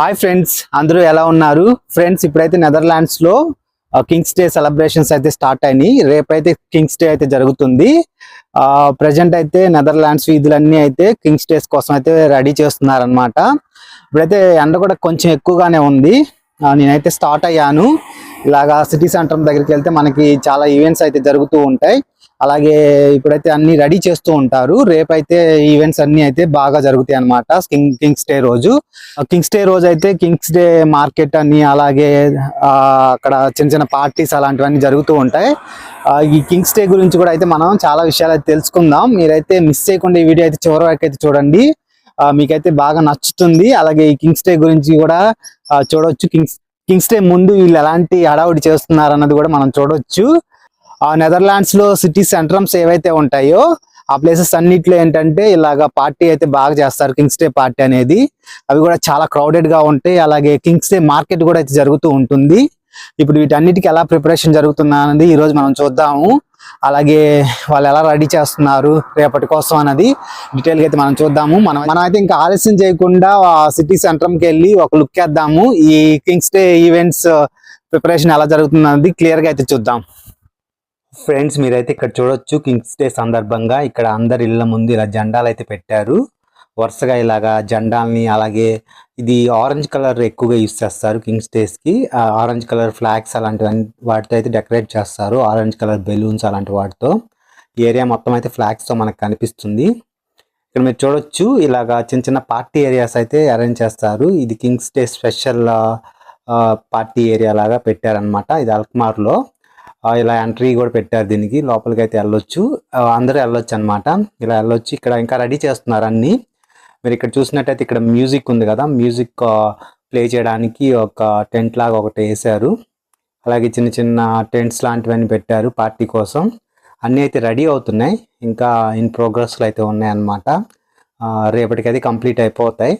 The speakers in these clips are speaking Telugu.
హాయ్ ఫ్రెండ్స్ అందరూ ఎలా ఉన్నారు? ఫ్రెండ్స్ ఇప్పుడైతే నెదర్లాండ్స్లో కింగ్స్ డే సెలబ్రేషన్స్ అయితే స్టార్ట్ అయినాయి. రేపైతే కింగ్స్ డే అయితే జరుగుతుంది. ప్రజెంట్ అయితే నెదర్లాండ్స్ వీధులన్నీ అయితే కింగ్స్ డేస్ కోసం అయితే రెడీ చేస్తున్నారనమాట ఇప్పుడైతే ఎండ కూడా కొంచెం ఎక్కువగానే ఉంది. నేనైతే స్టార్ట్ అయ్యాను. ఇలాగా సిటీ సెంటర్ దగ్గరికి వెళ్తే మనకి చాలా ఈవెంట్స్ అయితే జరుగుతూ ఉంటాయి. అలాగే ఇప్పుడైతే అన్ని రెడీ చేస్తూ ఉంటారు. రేపైతే ఈవెంట్స్ అన్ని అయితే బాగా జరుగుతాయి అనమాట కింగ్ కింగ్స్ డే రోజు. కింగ్స్ డే రోజు అయితే కింగ్స్ డే మార్కెట్ అని అలాగే ఆ, అక్కడ చిన్న చిన్న పార్టీస్ అలాంటివన్నీ జరుగుతూ ఉంటాయి. ఈ కింగ్స్ డే గురించి కూడా అయితే మనం చాలా విషయాలు అయితే తెలుసుకుందాం. మీరైతే మిస్ చేయకుండా ఈ వీడియో అయితే చివరి వరకు అయితే చూడండి. మీకైతే బాగా నచ్చుతుంది. అలాగే ఈ కింగ్స్ డే గురించి కూడా చూడొచ్చు. కింగ్స్ కింగ్స్ డే ముందు వీళ్ళు ఎలాంటి హడావుడి చేస్తున్నారు అన్నది కూడా మనం చూడొచ్చు. ఆ నెదర్లాండ్స్లో సిటీ సెంట్రమ్స్ ఏవైతే ఉంటాయో ఆ ప్లేసెస్ అన్నిట్లో ఏంటంటే ఇలాగా పార్టీ అయితే బాగా చేస్తారు కింగ్స్ డే పార్టీ అనేది. అవి కూడా చాలా క్రౌడెడ్గా ఉంటాయి. అలాగే కింగ్స్ డే మార్కెట్ కూడా అయితే జరుగుతూ ఉంటుంది. ఇప్పుడు వీటన్నిటికి ఎలా ప్రిపరేషన్ జరుగుతుందా అనేది ఈ రోజు మనం చూద్దాము. అలాగే వాళ్ళు ఎలా రెడీ చేస్తున్నారు రేపటి కోసం అన్నది డీటెయిల్గా అయితే మనం చూద్దాము. మనం మనం అయితే ఇంకా ఆలస్యం చేయకుండా సిటీ సెంటర్కి వెళ్ళి ఒక లుక్ వేద్దాము. ఈ కింగ్స్ డే ఈవెంట్స్ ప్రిపరేషన్ ఎలా జరుగుతుంది అనేది క్లియర్గా అయితే చూద్దాం. ఫ్రెండ్స్ మీరైతే ఇక్కడ చూడొచ్చు. కింగ్స్ డే సందర్భంగా ఇక్కడ అందరి ఇళ్ళ ముందు ఇలా జెండాలు అయితే పెట్టారు. వరుసగా ఇలాగా జెండాల్ని అలాగే ఇది ఆరెంజ్ కలర్ ఎక్కువగా యూస్ చేస్తారు కింగ్స్ డేస్కి. ఆరెంజ్ కలర్ ఫ్లాగ్స్ అలాంటివి వాటితో అయితే డెకరేట్ చేస్తారు. ఆరెంజ్ కలర్ బెలూన్స్ అలాంటి వాటితో. ఈ ఏరియా మొత్తం అయితే ఫ్లాగ్స్తో మనకు కనిపిస్తుంది. ఇక్కడ మీరు చూడొచ్చు ఇలాగా చిన్న చిన్న పార్టీ ఏరియాస్ అయితే అరేంజ్ చేస్తారు. ఇది kings day special party area లాగా పెట్టారనమాట ఇది అల్కమార్లో ఇలా ఎంట్రీ కూడా పెట్టారు దీనికి. లోపలికి అయితే వెళ్ళొచ్చు అందరూ వెళ్ళొచ్చు అనమాట ఇలా వెళ్ళొచ్చు. ఇక్కడ ఇంకా రెడీ చేస్తున్నారు అన్ని. మీరు ఇక్కడ చూసినట్టయితే ఇక్కడ మ్యూజిక్ ఉంది కదా. మ్యూజిక్ ప్లే చేయడానికి ఒక టెంట్ లాగా ఒకటి వేశారు. అలాగే చిన్న చిన్న టెంట్స్ లాంటివన్నీ పెట్టారు పార్టీ కోసం. అన్నీ అయితే రెడీ అవుతున్నాయి. ఇంకా ఇన్ ప్రోగ్రెస్లో అయితే ఉన్నాయన్నమాట రేపటికైతే కంప్లీట్ అయిపోతాయి.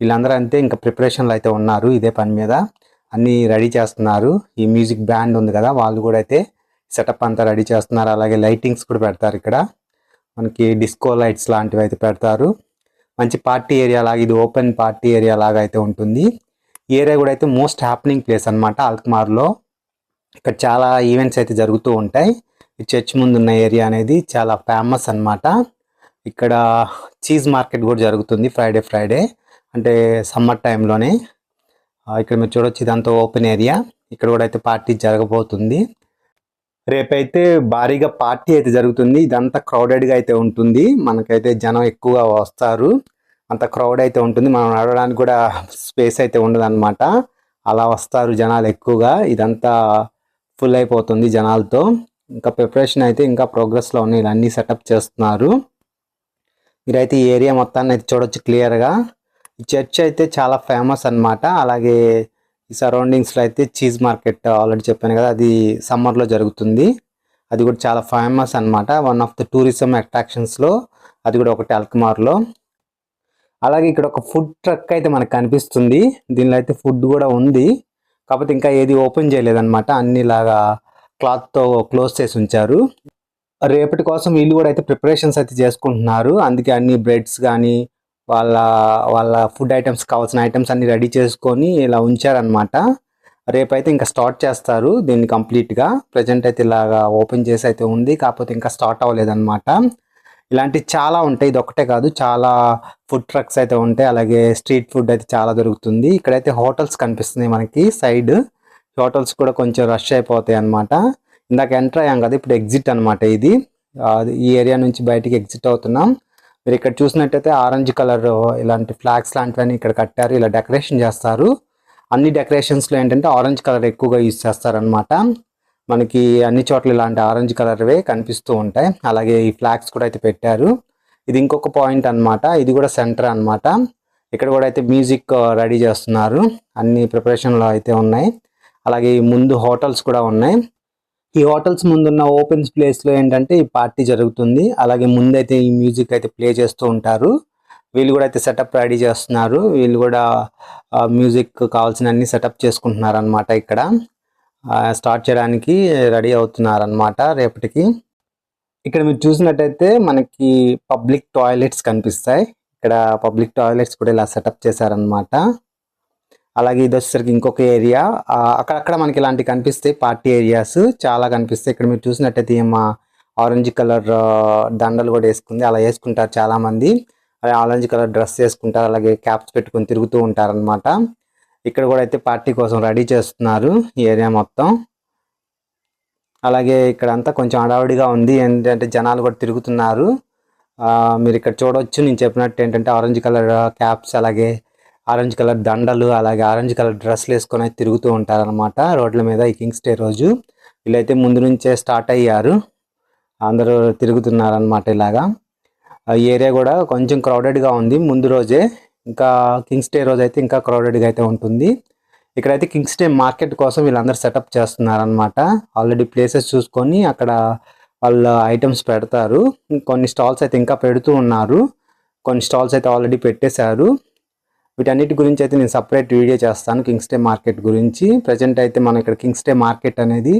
వీళ్ళందరూ అంతే ఇంకా ప్రిపరేషన్లు అయితే ఉన్నారు ఇదే పని మీద. అన్నీ రెడీ చేస్తున్నారు. ఈ మ్యూజిక్ బ్యాండ్ ఉంది కదా వాళ్ళు కూడా అయితే సెటప్ అంతా రెడీ చేస్తున్నారు. అలాగే లైటింగ్స్ కూడా పెడతారు ఇక్కడ. మనకి డిస్కో లైట్స్ లాంటివి అయితే పెడతారు. మంచి పార్టీ ఏరియా లాగా ఇది ఓపెన్ పార్టీ ఏరియా లాగా అయితే ఉంటుంది. ఈ ఏరియా కూడా అయితే మోస్ట్ హ్యాపెనింగ్ ప్లేస్ అనమాట అల్కమార్లో. ఇక్కడ చాలా ఈవెంట్స్ అయితే జరుగుతూ ఉంటాయి. ఈ చర్చ్ ముందు ఉన్న ఏరియా అనేది చాలా ఫేమస్ అన్నమాట. ఇక్కడ చీజ్ మార్కెట్ కూడా జరుగుతుంది ఫ్రైడే ఫ్రైడే. అంటే సమ్మర్ టైంలోనే. ఇక్కడ మీరు చూడొచ్చు ఇదంతా ఓపెన్ ఏరియా. ఇక్కడ కూడా అయితే పార్టీ జరగబోతుంది. రేపైతే భారీగా పార్టీ అయితే జరుగుతుంది. ఇదంతా క్రౌడెడ్గా అయితే ఉంటుంది. మనకైతే జనం ఎక్కువగా వస్తారు. అంత క్రౌడ్ అయితే ఉంటుంది. మనం నడవడానికి కూడా స్పేస్ అయితే ఉండదు అలా వస్తారు జనాలు ఎక్కువగా. ఇదంతా ఫుల్ అయిపోతుంది జనాలతో. ఇంకా ప్రిపరేషన్ అయితే ఇంకా ప్రోగ్రెస్లో ఉన్నాయి. ఇలా సెటప్ చేస్తున్నారు. మీరైతే ఈ ఏరియా మొత్తాన్ని అయితే చూడొచ్చు క్లియర్గా చర్చ్ అయితే చాలా ఫేమస్ అన్నమాట. అలాగే ఈ సరౌండింగ్స్లో అయితే చీజ్ మార్కెట్ ఆల్రెడీ చెప్పాను కదా అది సమ్మర్లో జరుగుతుంది. అది కూడా చాలా ఫేమస్ అన్నమాట. వన్ ఆఫ్ ద టూరిజం అట్రాక్షన్స్లో అది కూడా ఒకటి అల్కమార్లో. అలాగే ఇక్కడ ఒక ఫుడ్ ట్రక్ అయితే మనకు కనిపిస్తుంది. దీనిలో అయితే ఫుడ్ కూడా ఉంది. కాకపోతే ఇంకా ఏది ఓపెన్ చేయలేదన్నమాట. అన్నిలాగా క్లాత్తో క్లోజ్ చేసి ఉంచారు. రేపటి కోసం వీళ్ళు కూడా అయితే ప్రిపరేషన్స్ అయితే చేసుకుంటున్నారు. అందుకే అన్ని బ్రెడ్స్ కానీ వాళ్ళ వాళ్ళ ఫుడ్ ఐటమ్స్ కావాల్సిన ఐటమ్స్ అన్ని రెడీ చేసుకొని ఇలా ఉంచారనమాట రేపైతే ఇంకా స్టార్ట్ చేస్తారు దీన్ని కంప్లీట్గా ప్రజెంట్ అయితే ఇలాగా ఓపెన్ చేసి అయితే ఉంది కాకపోతే ఇంకా స్టార్ట్ అవ్వలేదన్నమాట. ఇలాంటివి చాలా ఉంటాయి ఇది ఒకటే కాదు చాలా ఫుడ్ ట్రక్స్ అయితే ఉంటాయి అలాగే స్ట్రీట్ ఫుడ్ అయితే చాలా దొరుకుతుంది. ఇక్కడైతే హోటల్స్ కనిపిస్తున్నాయి మనకి సైడ్ హోటల్స్ కూడా కొంచెం రష్ అయిపోతాయి అన్నమాట. ఇందాక ఎంటర్ అయ్యాం కదా ఇప్పుడు ఎగ్జిట్ అనమాట ఇది. ఈ ఏరియా నుంచి బయటికి ఎగ్జిట్ అవుతున్నాం. మీరు ఇక్కడ చూసినట్టయితే ఆరెంజ్ కలర్ ఇలాంటి ఫ్లాగ్స్ లాంటివన్నీ ఇక్కడ కట్టారు ఇలా డెకరేషన్ చేస్తారు. అన్ని డెకరేషన్స్లో ఏంటంటే ఆరెంజ్ కలర్ ఎక్కువగా యూజ్ చేస్తారనమాట మనకి అన్ని చోట్ల ఇలాంటి ఆరెంజ్ కలర్వే కనిపిస్తూ ఉంటాయి. అలాగే ఈ ఫ్లాగ్స్ కూడా అయితే పెట్టారు. ఇది ఇంకొక పాయింట్ అన్నమాట. ఇది కూడా సెంటర్ అన్నమాట. ఇక్కడ కూడా అయితే మ్యూజిక్ రెడీ uh, చేస్తున్నారు. అన్ని ప్రిపరేషన్లో అయితే ఉన్నాయి. అలాగే ముందు హోటల్స్ కూడా ఉన్నాయి. ఈ హోటల్స్ ముందున్న ఓపెన్ ప్లేస్లో ఏంటంటే ఈ పార్టీ జరుగుతుంది. అలాగే ముందైతే ఈ మ్యూజిక్ అయితే ప్లే చేస్తూ ఉంటారు. వీళ్ళు కూడా అయితే సెటప్ రెడీ చేస్తున్నారు. వీళ్ళు కూడా మ్యూజిక్ కావాల్సిన అన్ని సెటప్ చేసుకుంటున్నారు అనమాట ఇక్కడ స్టార్ట్ చేయడానికి రెడీ అవుతున్నారు అనమాట రేపటికి. ఇక్కడ మీరు చూసినట్టయితే మనకి పబ్లిక్ టాయిలెట్స్ కనిపిస్తాయి. ఇక్కడ పబ్లిక్ టాయిలెట్స్ కూడా ఇలా సెటప్ చేశారనమాట అలాగే ఇది వచ్చేసరికి ఇంకొక ఏరియా అక్కడక్కడ మనకి ఇలాంటి కనిపిస్తాయి పార్టీ ఏరియాస్ చాలా కనిపిస్తాయి. ఇక్కడ మీరు చూసినట్టయితే మా ఆరెంజ్ కలర్ దండలు కూడా వేసుకుంది. అలా వేసుకుంటారు చాలామంది. అలాగే ఆరెంజ్ కలర్ డ్రెస్ వేసుకుంటారు. అలాగే క్యాప్స్ పెట్టుకొని తిరుగుతూ ఉంటారనమాట ఇక్కడ కూడా అయితే పార్టీ కోసం రెడీ చేస్తున్నారు ఈ ఏరియా మొత్తం. అలాగే ఇక్కడ అంతా కొంచెం అడావిడిగా ఉంది. ఏంటంటే జనాలు కూడా తిరుగుతున్నారు. మీరు ఇక్కడ చూడవచ్చు నేను చెప్పినట్టు ఏంటంటే ఆరెంజ్ కలర్ క్యాప్స్ అలాగే ఆరెంజ్ కలర్ దండలు అలాగే ఆరెంజ్ కలర్ డ్రెస్లు వేసుకొని అయితే తిరుగుతూ ఉంటారనమాట రోడ్ల మీద ఈ కింగ్స్ డే రోజు. వీళ్ళైతే ముందు నుంచే స్టార్ట్ అయ్యారు. అందరూ తిరుగుతున్నారనమాట ఇలాగా. ఆ ఏరియా కూడా కొంచెం క్రౌడెడ్గా ఉంది ముందు రోజే. ఇంకా కింగ్స్ డే రోజు అయితే ఇంకా క్రౌడెడ్గా అయితే ఉంటుంది. ఇక్కడైతే కింగ్స్ డే మార్కెట్ కోసం వీళ్ళందరూ సెటప్ చేస్తున్నారనమాట ఆల్రెడీ ప్లేసెస్ చూసుకొని అక్కడ వాళ్ళ ఐటమ్స్ పెడతారు. కొన్ని స్టాల్స్ అయితే ఇంకా పెడుతూ ఉన్నారు. కొన్ని స్టాల్స్ అయితే ఆల్రెడీ పెట్టేశారు. వీటన్నిటి గురించి అయితే నేను సపరేట్ వీడియో చేస్తాను కింగ్స్ డే మార్కెట్ గురించి. ప్రజెంట్ అయితే మనం ఇక్కడ కింగ్స్ డే మార్కెట్ అనేది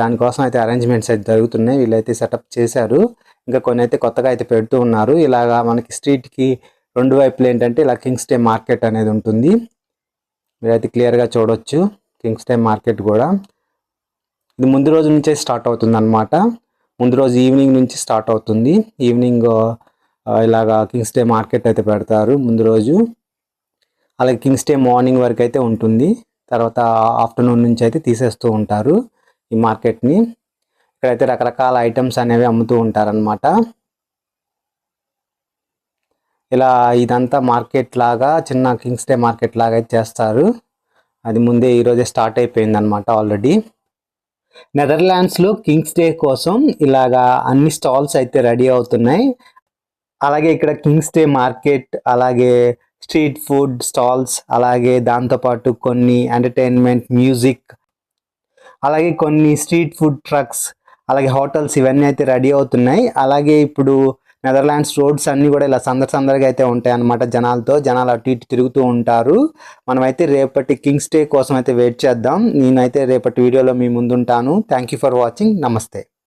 దానికోసం అయితే అరేంజ్మెంట్స్ అయితే జరుగుతున్నాయి. వీళ్ళైతే సెటప్ చేశారు. ఇంకా కొన్ని అయితే కొత్తగా అయితే పెడుతూ ఉన్నారు. ఇలాగా మనకి స్ట్రీట్కి రెండు వైపులు ఏంటంటే ఇలా కింగ్స్ డే మార్కెట్ అనేది ఉంటుంది. మీరైతే క్లియర్గా చూడొచ్చు కింగ్స్ డే మార్కెట్ కూడా. ఇది ముందు రోజు నుంచే స్టార్ట్ అవుతుంది అనమాట ముందు రోజు ఈవినింగ్ నుంచి స్టార్ట్ అవుతుంది. ఈవినింగ్ ఇలాగా కింగ్స్ డే మార్కెట్ అయితే పెడతారు ముందు రోజు. అలాగే కింగ్స్ డే మార్నింగ్ వరకు అయితే ఉంటుంది. తర్వాత ఆఫ్టర్నూన్ నుంచి అయితే తీసేస్తూ ఉంటారు ఈ మార్కెట్ని. ఇక్కడైతే రకరకాల ఐటమ్స్ అనేవి అమ్ముతూ ఉంటారనమాట ఇలా ఇదంతా మార్కెట్ లాగా చిన్న కింగ్స్ డే మార్కెట్ లాగా అయితే చేస్తారు. అది ముందే ఈరోజే స్టార్ట్ అయిపోయింది అనమాట ఆల్రెడీ. నెదర్లాండ్స్లో కింగ్స్ డే కోసం ఇలాగా అన్ని స్టాల్స్ అయితే రెడీ అవుతున్నాయి. అలాగే ఇక్కడ కింగ్స్ డే మార్కెట్ అలాగే స్ట్రీట్ ఫుడ్ స్టాల్స్ అలాగే దాంతోపాటు కొన్ని ఎంటర్టైన్మెంట్ మ్యూజిక్ అలాగే కొన్ని స్ట్రీట్ ఫుడ్ ట్రక్స్ అలాగే హోటల్స్ ఇవన్నీ అయితే రెడీ అవుతున్నాయి. అలాగే ఇప్పుడు నెదర్లాండ్స్ రోడ్స్ అన్నీ కూడా ఇలా సందడి సందడిగా అయితే ఉంటాయి అన్నమాట జనాలతో. జనాలు అటు ఇటు తిరుగుతూ ఉంటారు. మనమైతే రేపటి కింగ్స్ డే కోసం అయితే వెయిట్ చేద్దాం. నేనైతే రేపటి వీడియోలో మీ ముందుంటాను. థ్యాంక్ యూ ఫర్ వాచింగ్ నమస్తే